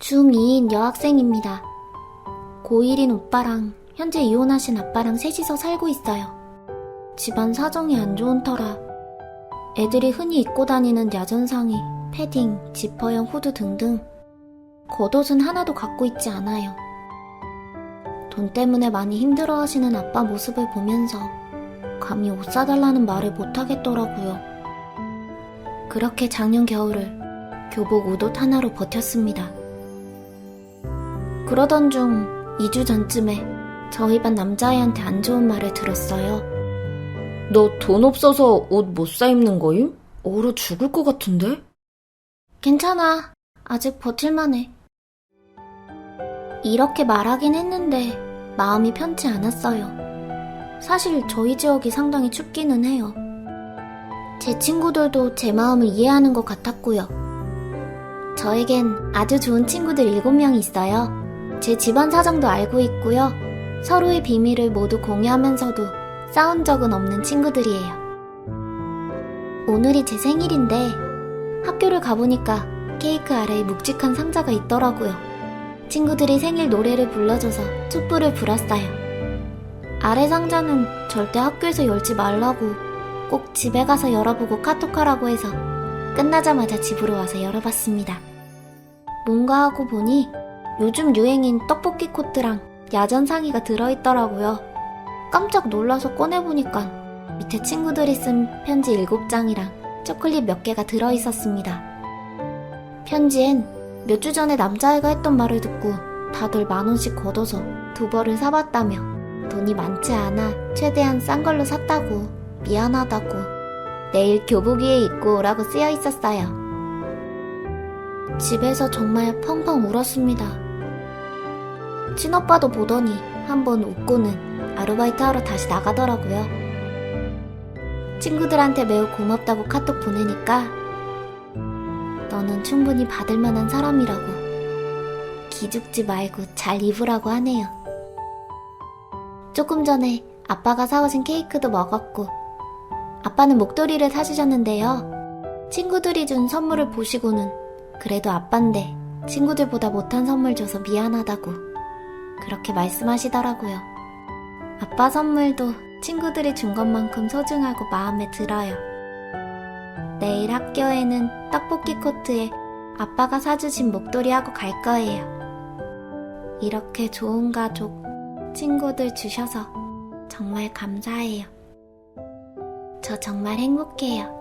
중2인 여학생입니다. 고1인 오빠랑 현재 이혼하신 아빠랑 셋이서 살고 있어요. 집안 사정이 안 좋은 터라 애들이 흔히 입고 다니는 야전 상의, 패딩, 지퍼형 후드 등등 겉옷은 하나도 갖고 있지 않아요. 돈 때문에 많이 힘들어 하시는 아빠 모습을 보면서 감히 옷 사달라는 말을 못 하겠더라고요. 그렇게 작년 겨울을 교복 옷옷 하나로 버텼습니다. 그러던 중 2주 전쯤에 저희 반 남자애한테 안 좋은 말을 들었어요. 너 돈 없어서 옷 못 사 입는 거임? 얼어 죽을 것 같은데? 괜찮아. 아직 버틸만해. 이렇게 말하긴 했는데 마음이 편치 않았어요. 사실 저희 지역이 상당히 춥기는 해요. 제 친구들도 제 마음을 이해하는 것 같았고요. 저에겐 아주 좋은 친구들 7명이 있어요. 제 집안 사정도 알고 있고요. 서로의 비밀을 모두 공유하면서도 싸운 적은 없는 친구들이에요. 오늘이 제 생일인데 학교를 가보니까 케이크 아래에 묵직한 상자가 있더라고요. 친구들이 생일 노래를 불러줘서 촛불을 불었어요. 아래 상자는 절대 학교에서 열지 말라고 꼭 집에 가서 열어보고 카톡하라고 해서 끝나자마자 집으로 와서 열어봤습니다. 뭔가 하고 보니 요즘 유행인 떡볶이 코트랑 야전 상의가 들어있더라고요. 깜짝 놀라서 꺼내보니까 밑에 친구들이 쓴 편지 7장이랑 초콜릿 몇 개가 들어있었습니다. 편지엔 몇 주 전에 남자애가 했던 말을 듣고 다들 만 원씩 걷어서 두 벌을 사봤다며 돈이 많지 않아 최대한 싼 걸로 샀다고 미안하다고 내일 교복 위에 입고 오라고 쓰여 있었어요. 집에서 정말 펑펑 울었습니다. 친오빠도 보더니 한번 웃고는 아르바이트 하러 다시 나가더라고요. 친구들한테 매우 고맙다고 카톡 보내니까 너는 충분히 받을 만한 사람이라고 기죽지 말고 잘 입으라고 하네요. 조금 전에 아빠가 사오신 케이크도 먹었고 아빠는 목도리를 사주셨는데요. 친구들이 준 선물을 보시고는 그래도 아빠인데 친구들보다 못한 선물 줘서 미안하다고 그렇게 말씀하시더라고요. 아빠 선물도 친구들이 준 것만큼 소중하고 마음에 들어요. 내일 학교에는 떡볶이 코트에 아빠가 사주신 목도리 하고 갈 거예요. 이렇게 좋은 가족, 친구들 주셔서 정말 감사해요. 저 정말 행복해요.